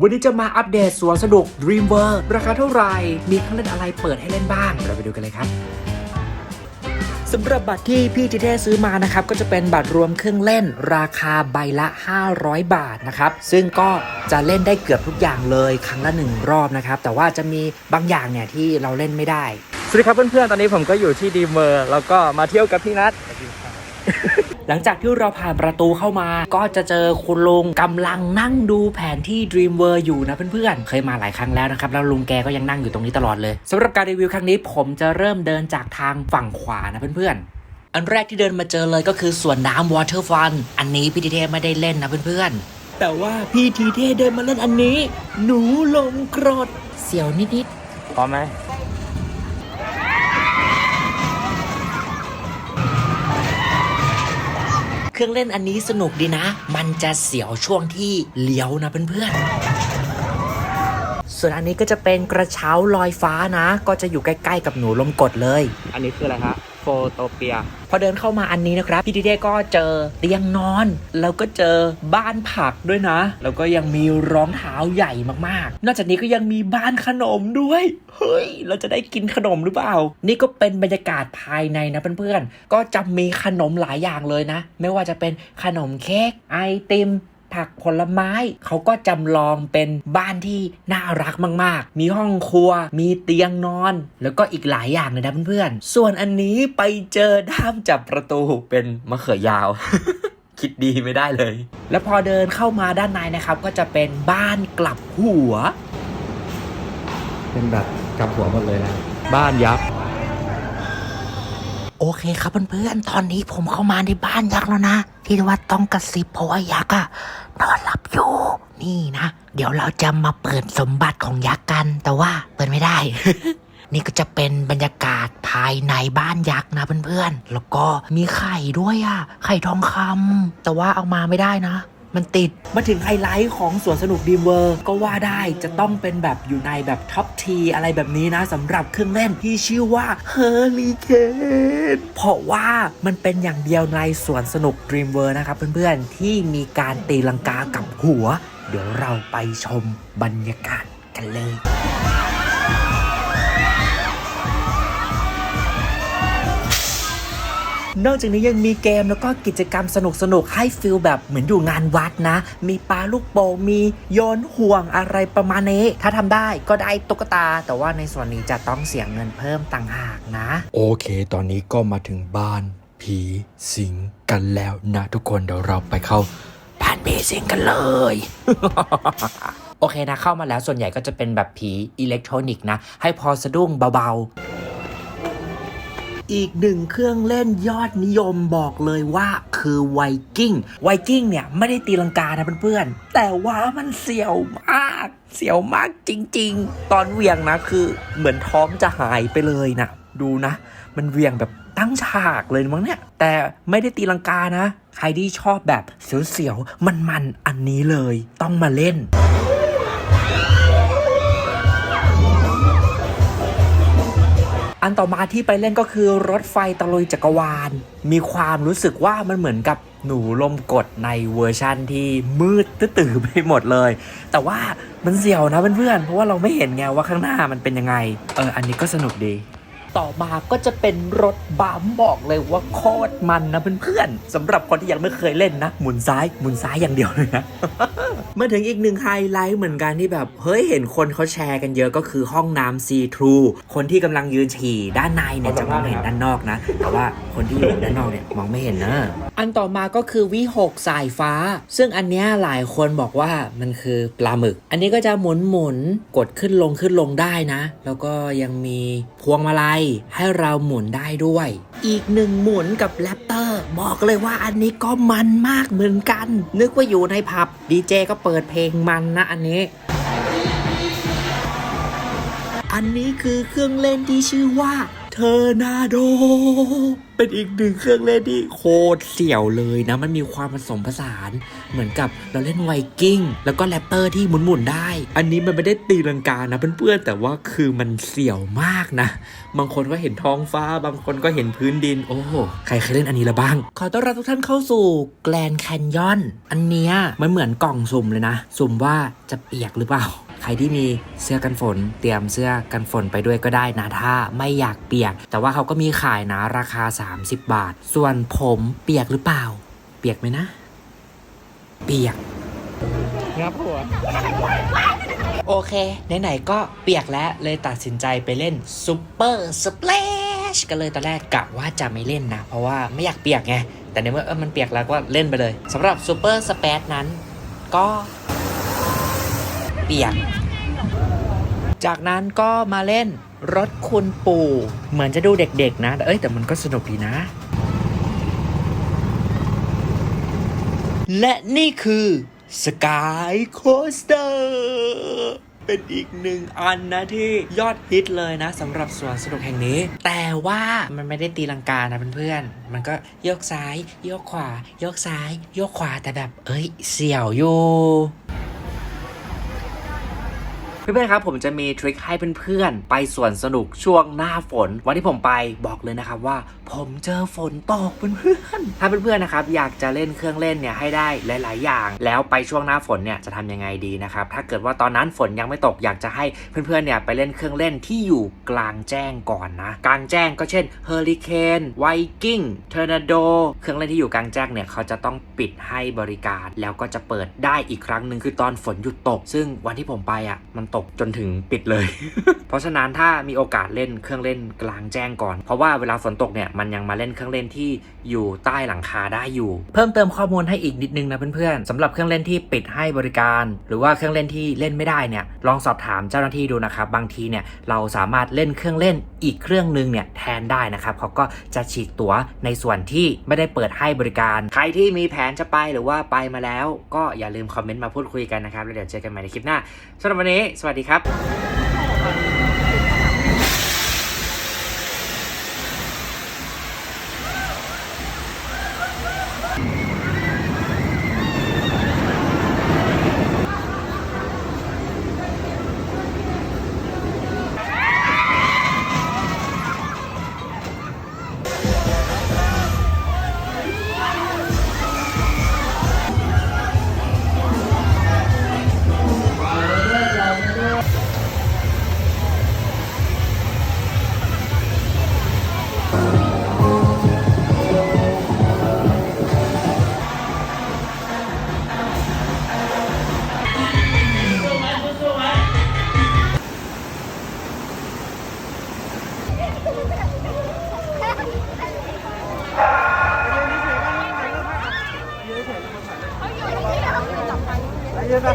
วันนี้จะมาอัปเดตสวนสนุก Dream World ราคาเท่าไหร่ มีเครื่องเล่นอะไรเปิดให้เล่นบ้าง เราไปดูกันเลยครับสำหรับบัตรที่พี่ทิเทซื้อมานะครับ ก็จะเป็นบัตรรวมเครื่องเล่นราคาใบละ 500 บาทนะครับ ซึ่งก็จะเล่นได้เกือบทุกอย่างเลยครั้งละหนึ่งรอบนะครับ แต่ว่าจะมีบางอย่างเนี่ยที่เราเล่นไม่ได้ สวัสดีครับเพื่อนๆ ตอนนี้ผมก็อยู่ที่ดีเมอร์ แล้วก็มาเที่ยวกับพี่นัท หลังจากที่เราผ่านประตูเข้ามา ก็จะเจอคุณลุงกำลังนั่งดูแผนที่ Dream World อยู่นะเพื่อนๆ เคยมาหลายครั้งแล้วนะครับ แล้วลุงแกก็ยังนั่งอยู่ตรงนี้ตลอดเลยสำหรับการรีวิวครั้งนี้ผมจะเริ่มเดินจากทางฝั่งขวานะเพื่อนๆอันแรกที่เดินมาเจอเลยก็คือสวนน้ำ Water Fun อันนี้พี่ทีเทไม่ได้เล่นนะเพื่อนๆ แต่ว่าพี่ทีเทเดินมาเล่นอันนี้ หนูลงกรดเสียวนิดๆพร้อมไหม เครื่องเล่นอันนี้สนุกดีนะ มันจะเสียวช่วงที่เลี้ยวนะเพื่อนๆ ส่วนอันนี้ก็จะเป็นกระเช้าลอยฟ้านะ ก็จะอยู่ใกล้ๆกับหนูลมกดเลย อันนี้คืออะไรฮะโฟโตเปีย พอเดินเข้ามาอันนี้นะครับ พี่ดิเด้ก็เจอเตียงนอน แล้วก็เจอบ้านผักด้วยนะ แล้วก็ยังมีรองเท้าใหญ่มากๆ นอกจากนี้ก็ยังมีบ้านขนมด้วย เฮ้ย เราจะได้กินขนมหรือเปล่า นี่ก็เป็นบรรยากาศภายในนะเพื่อนๆ ก็จะมีขนมหลายอย่างเลยนะ ไม่ว่าจะเป็นขนมเค้กไอติม ผักผลไม้ เขาก็จำลองเป็นบ้านที่น่ารักมาก ๆ มีห้องครัว มีเตียงนอน แล้วก็อีกหลายอย่างเลยนะเพื่อนๆ ส่วนอันนี้ไปเจอด้ามจับประตูเป็นมะเขือยาวคิดดีไม่ได้เลย แล้วพอเดินเข้ามาด้านในนะครับ ก็จะเป็นบ้านกลับหัว เป็นแบบกลับหัวหมดเลยนะ บ้านยักษ์โอเคครับเพื่อนๆ ตอนนี้ผมเข้ามาในบ้านยักษ์แล้วนะ ที่ว่าต้องกระซิบเพราะว่ายักษ์อะ นอนหลับอยู่ นี่นะ เดี๋ยวเราจะมาเปิดสมบัติของยักษ์กัน แต่ว่าเปิดไม่ได้ นี่ก็จะเป็นบรรยากาศภายในบ้านยักษ์นะเพื่อนๆ แล้วก็มีไข่ด้วยอะไข่ทองคำแต่ว่าเอามาไม่ได้นะ มันติด มาถึงไฮไลท์ของสวนสนุกดีมเวอร์ก็ว่าได้จะต้องเป็นแบบอยู่ในแบบท็อปทีอะไรแบบนี้นะสำหรับเครื่องเล่นที่ชื่อว่าเฮอริเคนเพราะว่ามันเป็นอย่างเดียวในสวนสนุก Dream World นะครับเพื่อนๆ ที่มีการตีลังกากับหัว เดี๋ยวเราไปชมบรรยากาศกันเลย นอกจากนี้ยังมีเกมแล้วก็กิจกรรมสนุกๆให้ฟิลแบบเหมือนอยู่งานวัดนะ มีปลาลูกโป่งมีโยนห่วงอะไรประมาณนี้ ถ้าทำได้ก็ได้ตุ๊กตา แต่ว่าในส่วนนี้จะต้องเสียเงินเพิ่มต่างหากนะ โอเค ตอนนี้ก็มาถึงบ้าน ผีสิงกันแล้วนะ ทุกคนเดี๋ยวเราไปเข้าบ้านผีสิงกันเลยโอเคนะเข้ามาแล้วส่วนใหญ่ก็จะเป็นแบบผีอิเล็กทรอนิกส์นะ ให้พอสะดุ้งเบาๆ อีกหนึ่งเครื่องเล่นยอดนิยมบอกเลยว่าคือไวกิ้งไวกิ้งเนี่ยไม่ได้ตีลังกานะเพื่อนๆ แต่ว่ามันเสียวมากเสียวมากจริง ๆ ตอนเวียงนะคือเหมือนท้องจะหายไปเลยนะดูนะ มันเวียงแบบตั้งฉากเลยมั้งเนี่ย แต่ไม่ได้ตีลังกานะ ใครที่ชอบแบบเสียวๆมันๆอันนี้เลย ต้องมาเล่น อันต่อมาที่ไปเล่นก็คือรถไฟตะลุยจักรวาล มีความรู้สึกว่ามันเหมือนกับหนูลมกดในเวอร์ชั่นที่มืดตื้อไปหมดเลย แต่ว่ามันเสียวนะเพื่อนๆเพราะว่าเราไม่เห็นไงว่าข้างหน้ามันเป็นยังไง เอออันนี้ก็สนุกดี ต่อมาก็จะเป็นรถบัมบอกเลยว่าโคตรมันนะเพื่อนๆสำหรับคนที่ยังไม่เคยเล่นนะ หมุนซ้ายหมุนซ้ายอย่างเดียวเลยนะมาถึงอีกหนึ่งไฮไลท์เหมือนกันที่แบบเฮ้ยเห็นคนเขาแชร์กันเยอะก็คือห้องน้ำซีทรูคนที่กำลังยืนฉี่ด้านในเนี่ยจะมองเห็นด้านนอกนะ แต่ว่าคนที่อยู่ด้านนอกเนี่ยมองไม่เห็นนะ อันต่อมาก็คือวิหกสายฟ้า ซึ่งอันเนี้ยหลายคนบอกว่ามันคือปลาหมึก อันนี้ก็จะหมุนหมุนๆกดขึ้นลงขึ้นลงได้นะ แล้วก็ยังมีพวงมาลัยให้เราหมุนได้ด้วย อีกหนึ่งหมุนกับแรปเตอร์ บอกเลยว่าอันนี้ก็มันมากเหมือนกัน นึกว่าอยู่ในผับดีเจก็เปิดเพลงมันนะอันนี้อันนี้คือเครื่องเล่นที่ชื่อว่า เทอร์นาโด เป็นอีกหนึ่งเครื่องเล่นที่โคตรเสี่ยวเลยนะ มันมีความผสมผสาน เหมือนกับเราเล่นไวกิ้ง แล้วก็แรปเตอร์ที่หมุนๆได้ อันนี้มันไม่ได้ตีลังกานะเพื่อนๆแต่ว่าคือมันเสี่ยวมากนะ บางคนก็เห็นท้องฟ้า บางคนก็เห็นพื้นดิน โอ้โหใครเคยเล่นอันนี้ละบ้าง ขอต้อนรับทุกท่านเข้าสู่แกลนแคนยอนอันเนี้ยมันเหมือนกล่องสุ่มเลยนะ สุ่มว่าจะเปียกหรือเปล่า ใครที่มีเสื้อกันฝน เตรียมเสื้อกันฝนไปด้วยก็ได้นะถ้าไม่อยากเปียก แต่ว่าเขาก็มีขายนะราคา 30 บาท ส่วนผมเปียกหรือเปล่า เปียกไหมนะ เปียกงับหัวโอเค ไหนๆก็เปียกแล้วเลยตัดสินใจไปเล่นซูเปอร์สเปลชกันเลยตอนแรกกะว่าจะไม่เล่นนะ เพราะว่าไม่อยากเปียกไง แต่ในเมื่อเออมันเปียกแล้วก็เล่นไปเลยสำหรับซูเปอร์สเปซนั้น ก็ เปียก จากนั้นก็มาเล่นรถคุณปู่ เหมือนจะดูเด็กๆนะ เอ้ยแต่มันก็สนุกดีนะ และนี่คือสกายโคสเตอร์เป็นอีกหนึ่งอันนะที่ยอดฮิตเลยนะสำหรับสวนสนุกแห่งนี้ แต่ว่ามันไม่ได้ตีลังกานะเพื่อนๆ มันก็โยกซ้าย โยกขวา โยกซ้าย โยกขวาแต่แบบ เอ้ย เสี่ยวอยู่ เพื่อนๆครับผมจะมีทริคให้เพื่อนๆไปสวนสนุกช่วงหน้าฝน วันที่ผมไปบอกเลยนะครับว่า ผมเจอฝนตกเพื่อนๆถ้าเพื่อนๆนะครับอยากจะเล่นเครื่องเล่นเนี่ยให้ได้หลาย ๆ อย่าง แล้วไปช่วงหน้าฝนเนี่ยจะทำยังไงดีนะครับถ้าเกิดว่าตอนนั้นฝนยังไม่ตกอยากจะให้เพื่อนๆเนี่ยไปเล่นเครื่องเล่นที่อยู่กลางแจ้งก่อนนะกลางแจ้งก็เช่นเฮอริเคนไวกิ้งเทอร์นาโดเครื่องเล่นที่อยู่กลางแจ้งเนี่ยเขาจะต้องปิดให้บริการ แล้วก็จะเปิดได้อีกครั้งหนึ่งคือตอนฝนหยุดตก ซึ่งวันที่ผมไปอะมันตกจนถึงปิดเลย เพราะฉะนั้นถ้ามีโอกาสเล่นเครื่องเล่นกลางแจ้งก่อน เพราะว่าเวลาฝนตกเนี่ยมันยังมาเล่นเครื่องเล่นที่อยู่ใต้หลังคาได้อยู่ เพิ่มเติมข้อมูลให้อีกนิดนึงนะเพื่อนๆสำหรับเครื่องเล่นที่ปิดให้บริการ หรือว่าเครื่องเล่นที่เล่นไม่ได้เนี่ยลองสอบถามเจ้าหน้าที่ดูนะครับบางทีเนี่ยเราสามารถเล่นเครื่องเล่นอีกเครื่องนึงเนี่ยแทนได้นะครับเขาก็จะฉีกตั๋วในส่วนที่ไม่ได้เปิดให้บริการ ใครที่มีแผนจะไปหรือว่าไปมาแล้ว ก็อย่าลืมคอมเมนต์มาพูดคุยกันนะครับแล้วเดี๋ยวเจอกันใหม่ในคลิปหน้าสำหรับวันนี้สวัสดีครับ ยืนไป